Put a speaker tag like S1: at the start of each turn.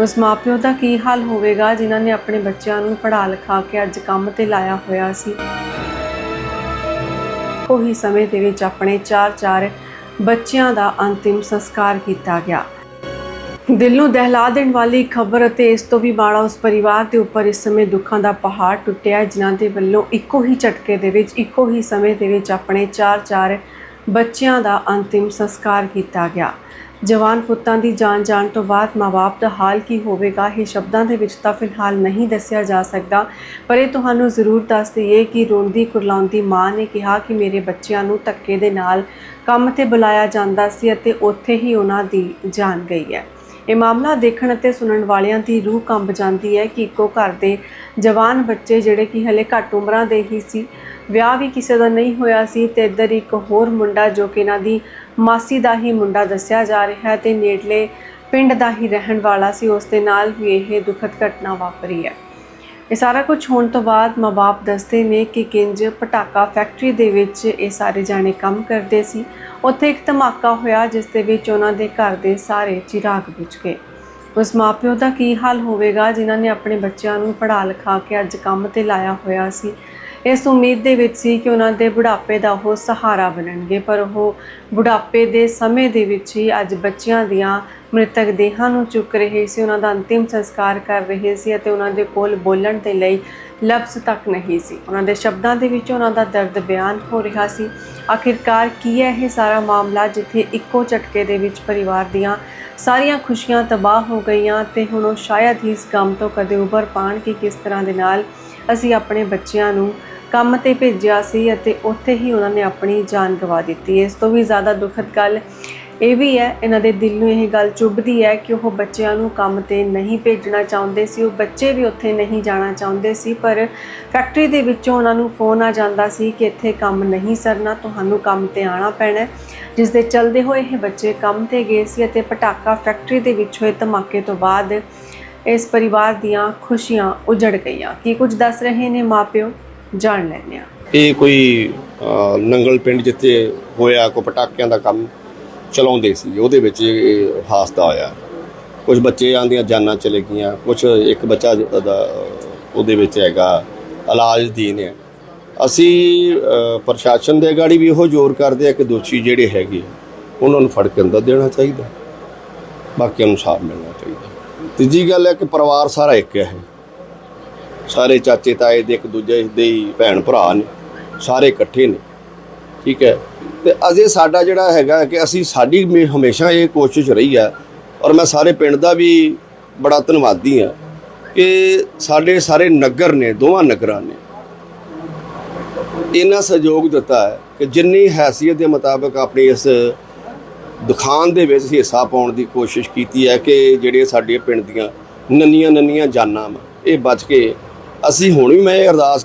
S1: ਉਸ ਮਾਪਿਓ ਦਾ ਕੀ ਹਾਲ ਹੋਵੇਗਾ ਜਿਨ੍ਹਾਂ ਨੇ ਆਪਣੇ ਬੱਚਿਆਂ ਨੂੰ ਪੜ੍ਹਾ ਲਿਖਾ ਕੇ ਅੱਜ ਕੰਮ ਤੇ ਲਾਇਆ ਹੋਇਆ ਸੀ? ਉਹੀ ਸਮੇਂ ਦੇ ਵਿੱਚ ਆਪਣੇ 4-4 ਬੱਚਿਆਂ ਦਾ ਅੰਤਿਮ ਸੰਸਕਾਰ ਕੀਤਾ ਗਿਆ। ਦਿਲ ਨੂੰ ਦਹਿਲਾ ਦੇਣ ਵਾਲੀ ਖਬਰ ਅਤੇ ਇਸ ਤੋਂ ਵੀ ਮਾੜਾ ਉਸ ਪਰਿਵਾਰ ਦੇ ਉੱਪਰ ਇਸ ਸਮੇਂ ਦੁੱਖਾਂ ਦਾ ਪਹਾੜ ਟੁੱਟਿਆ ਹੈ, ਜਿਨ੍ਹਾਂ ਦੇ ਵੱਲੋਂ ਇੱਕੋ ਹੀ ਝਟਕੇ ਦੇ ਵਿੱਚ ਇੱਕੋ ਹੀ ਸਮੇਂ ਦੇ ਵਿੱਚ ਆਪਣੇ 4-4 ਬੱਚਿਆਂ ਦਾ ਅੰਤਿਮ ਸੰਸਕਾਰ ਕੀਤਾ ਗਿਆ। ਜਵਾਨ ਪੁੱਤਾਂ ਦੀ ਜਾਨ ਜਾਣ ਤੋਂ ਬਾਅਦ ਮਾਪੇ ਦਾ ਹਾਲ ਕੀ ਹੋਵੇਗਾ, ਇਹ ਸ਼ਬਦਾਂ ਦੇ ਵਿੱਚ ਤਾਂ ਫਿਲਹਾਲ ਨਹੀਂ ਦੱਸਿਆ ਜਾ ਸਕਦਾ। ਪਰ ਇਹ ਤੁਹਾਨੂੰ ਜ਼ਰੂਰ ਦੱਸ ਦਈਏ ਕਿ ਰੋਂਦੀ ਕੁਰਲਾਉਂਦੀ ਮਾਂ ਨੇ ਕਿਹਾ ਕਿ ਮੇਰੇ ਬੱਚਿਆਂ ਨੂੰ ਧੱਕੇ ਦੇ ਨਾਲ ਕੰਮ ਤੇ ਬੁਲਾਇਆ ਜਾਂਦਾ ਸੀ ਅਤੇ ਉੱਥੇ ਹੀ ਉਹਨਾਂ ਦੀ ਜਾਨ ਗਈ ਹੈ। ਇਹ ਮਾਮਲਾ ਦੇਖਣ ਅਤੇ ਸੁਣਨ ਵਾਲਿਆਂ ਦੀ ਰੂਹ ਕੰਬ ਜਾਂਦੀ ਹੈ ਕਿ ਇੱਕੋ ਘਰ ਦੇ ਜਵਾਨ ਬੱਚੇ ਜਿਹੜੇ ਕਿ ਹਲੇ ਘੱਟ ਉਮਰਾਂ ਦੇ ਹੀ ਸੀ, ਵਿਆਹ ਵੀ ਕਿਸੇ ਦਾ ਨਹੀਂ ਹੋਇਆ ਸੀ ਤੇ ਇੱਧਰ ਇੱਕ ਹੋਰ ਮੁੰਡਾ ਜੋ ਕਿ ਇਹਨਾਂ ਦੀ ਮਾਸੀ ਦਾ ਹੀ ਮੁੰਡਾ ਦੱਸਿਆ ਜਾ ਰਿਹਾ ਹੈ ਤੇ ਨੇੜਲੇ ਪਿੰਡ ਦਾ ਹੀ ਰਹਿਣ ਵਾਲਾ ਸੀ। ਉਸ ਦੇ ਨਾਲ ਵੀ ਇਹ ਦੁਖਦ ਘਟਨਾ ਵਾਪਰੀ ਹੈ। ਇਹ ਸਾਰਾ ਕੁਝ ਹੋਣ ਤੋਂ ਬਾਅਦ ਮਾਪੇ ਦੱਸਦੇ ਨੇ ਕਿ ਕਿੰਜ ਪਟਾਕਾ ਫੈਕਟਰੀ ਦੇ ਵਿੱਚ ਇਹ ਸਾਰੇ ਜਾਣੇ ਕੰਮ ਕਰਦੇ ਸੀ। ਉੱਥੇ ਇੱਕ ਧਮਾਕਾ ਹੋਇਆ ਜਿਸ ਦੇ ਵਿੱਚ ਉਹਨਾਂ ਦੇ ਘਰ ਦੇ ਸਾਰੇ ਚਿਰਾਗ ਬੁਝ ਗਏ। ਉਸ ਮਾਪਿਓ ਦਾ ਕੀ ਹਾਲ ਹੋਵੇਗਾ? ਜਿਨ੍ਹਾਂ ਨੇ ਆਪਣੇ ਬੱਚਿਆਂ ਨੂੰ ਪੜ੍ਹਾ ਲਿਖਾ ਕੇ ਅੱਜ ਕੰਮ ਤੇ ਲਾਇਆ ਹੋਇਆ ਸੀ। ਇਸ ਉਮੀਦ ਦੇ ਵਿੱਚ ਸੀ ਕਿ ਉਹਨਾਂ ਦੇ ਬੁਢਾਪੇ ਦਾ ਉਹ ਸਹਾਰਾ ਬਣਨਗੇ, ਪਰ ਉਹ ਬੁਢਾਪੇ ਦੇ ਸਮੇਂ ਦੇ ਵਿੱਚ ਹੀ ਅੱਜ ਬੱਚਿਆਂ ਦੀਆਂ ਮ੍ਰਿਤਕ ਦੇਹਾਂ ਨੂੰ ਚੁੱਕ ਰਹੇ ਸੀ, ਉਹਨਾਂ ਦਾ ਅੰਤਿਮ ਸੰਸਕਾਰ ਕਰ ਰਹੇ ਸੀ ਅਤੇ ਉਹਨਾਂ ਦੇ ਕੋਲ ਬੋਲਣ ਦੇ ਲਈ ਲਫ਼ਜ਼ ਤੱਕ ਨਹੀਂ ਸੀ। ਉਹਨਾਂ ਦੇ ਸ਼ਬਦਾਂ ਦੇ ਵਿੱਚ ਉਹਨਾਂ ਦਾ ਦਰਦ ਬਿਆਨ ਹੋ ਰਿਹਾ ਸੀ। ਆਖਿਰਕਾਰ ਕੀ ਹੈ ਇਹ ਸਾਰਾ ਮਾਮਲਾ ਜਿੱਥੇ ਇੱਕੋ ਝਟਕੇ ਦੇ ਵਿੱਚ ਪਰਿਵਾਰ ਦੀਆਂ ਸਾਰੀਆਂ ਖੁਸ਼ੀਆਂ ਤਬਾਹ ਹੋ ਗਈਆਂ ਤੇ ਹੁਣ ਉਹ ਸ਼ਾਇਦ ਹੀ ਇਸ ਗਮ ਤੋਂ ਕਦੇ ਉੱਭਰ ਪਾਣ ਕਿ ਕਿਸ ਤਰ੍ਹਾਂ ਦੇ ਨਾਲ ਅਸੀਂ ਆਪਣੇ ਬੱਚਿਆਂ ਨੂੰ ਕੰਮ ਤੇ ਭੇਜਿਆ ਸੀ ਅਤੇ ਉੱਥੇ ਹੀ ਉਹਨਾਂ ਨੇ ਆਪਣੀ ਜਾਨ ਗਵਾ ਦਿੱਤੀ। ਇਸ ਤੋਂ ਵੀ ਜ਼ਿਆਦਾ ਦੁਖਦ ਗੱਲ ਇਹ ਵੀ ਹੈ, ਇਹਨਾਂ ਦੇ ਦਿਲ ਨੂੰ ਇਹ ਗੱਲ ਚੁੱਭਦੀ ਹੈ ਕਿ ਉਹ ਬੱਚਿਆਂ ਨੂੰ ਕੰਮ ਤੇ ਨਹੀਂ ਭੇਜਣਾ ਚਾਹੁੰਦੇ ਸੀ, ਉਹ ਬੱਚੇ ਵੀ ਉੱਥੇ ਨਹੀਂ ਜਾਣਾ ਚਾਹੁੰਦੇ ਸੀ, ਪਰ ਫੈਕਟਰੀ ਦੇ ਵਿੱਚੋਂ ਉਹਨਾਂ ਨੂੰ ਫੋਨ ਆ ਜਾਂਦਾ ਸੀ ਕਿ ਇੱਥੇ ਕੰਮ ਨਹੀਂ ਸਰਨਾ, ਤੁਹਾਨੂੰ ਕੰਮ ਤੇ ਆਣਾ ਪੈਣਾ ਜਿਸ ਦੇ ਚਲਦੇ ਹੋਏ ਇਹ ਬੱਚੇ ਕੰਮ ਤੇ ਗਏ ਸੀ ਅਤੇ ਪਟਾਕਾ ਫੈਕਟਰੀ ਦੇ ਵਿੱਚ ਹੋਏ ਧਮਾਕੇ ਤੋਂ ਬਾਅਦ ਇਸ ਪਰਿਵਾਰ ਦੀਆਂ ਖੁਸ਼ੀਆਂ ਉਜੜ ਗਈਆਂ। ਕੀ ਕੁਝ ਦੱਸ ਰਹੇ ਨੇ ਮਾਪਿਓ? ਜਾਣ ਲੈਂਦੇ ਹਾਂ।
S2: ਇਹ ਕੋਈ ਅਹ, ਨੰਗਲ ਪਿੰਡ ਜਿੱਥੇ ਹੋਇਆ ਕੋ ਪਟਾਕਿਆਂ ਦਾ ਕੰਮ ਚਲਾਉਂਦੇ ਸੀ ਉਹਦੇ ਵਿੱਚ ਇਹ ਹਾਦਸਾ ਹੋਇਆ। ਕੁਝ ਬੱਚੇ ਆਂਦੀਆਂ ਜਾਨਾਂ ਚਲੇ ਗਈਆਂ ਕੁਝ ਇੱਕ ਬੱਚਾ ਦਾ ਉਹਦੇ ਵਿੱਚ ਹੈਗਾ ਇਲਾਜ ਦੀਨ ਹੈ। ਅਸੀਂ ਅਹ, ਪ੍ਰਸ਼ਾਸਨ ਦੇ ਗਾੜੀ ਵੀ ਇਹੋ ਜ਼ੋਰ ਕਰਦੇ ਆ ਕਿ ਦੋਸ਼ੀ ਜਿਹੜੇ ਹੈਗੇ ਉਹਨਾਂ ਨੂੰ ਫੜ ਕੇ ਅੰਦਰ ਦੇਣਾ ਚਾਹੀਦਾ। ਬਾਕੀਆਂ ਨੂੰ ਇਨਸਾਫ ਮਿਲਣਾ ਚਾਹੀਦਾ। ਤੀਜੀ ਗੱਲ ਹੈ ਕਿ ਪਰਿਵਾਰ ਸਾਰਾ ਇੱਕ ਹੈ ਸਾਰੇ ਚਾਚੇ ਤਾਏ ਦੇ ਇੱਕ ਦੂਜੇ ਦੇ ਹੀ ਭੈਣ ਭਰਾ ਨੇ, ਸਾਰੇ ਇਕੱਠੇ ਨੇ। ਠੀਕ ਹੈ? ਤੇ ਅਜੇ ਸਾਡਾ ਜਿਹੜਾ ਹੈਗਾ ਕਿ ਅਸੀਂ ਸਾਡੀ ਹਮੇ- ਹਮੇਸ਼ਾ ਇਹ ਕੋਸ਼ਿਸ਼ ਰਹੀ ਹੈ, ਔਰ ਮੈਂ ਸਾਰੇ ਪਿੰਡ ਦਾ ਵੀ ਬੜਾ ਧੰਨਵਾਦੀ ਹਾਂ ਕਿ ਸਾਡੇ ਸਾਰੇ ਨਗਰ ਨੇ, ਦੋਵਾਂ ਨਗਰਾਂ ਨੇ ਇਹਨਾਂ ਸਹਿਯੋਗ ਦਿੱਤਾ ਹੈ ਕਿ ਜਿੰਨੀ ਹੈਸੀਅਤ ਦੇ ਮੁਤਾਬਕ ਆਪਣੀ ਇਸ ਦੁਕਾਨ ਦੇ ਵਿੱਚ ਹਿੱਸਾ ਪਾਉਣ ਦੀ ਕੋਸ਼ਿਸ਼ ਕੀਤੀ ਹੈ ਕਿ ਜਿਹੜੇ ਸਾਡੇ ਪਿੰਡ ਦੀਆਂ ਨੰਨੀਆਂ ਨੰਨੀਆਂ ਜਾਨਾਂ ਵਾ, ਇਹ ਬਚ ਕੇ ਅਸੀਂ ਹੁਣ ਵੀ ਮੈਂ ਇਹ ਅਰਦਾਸ ਕਰ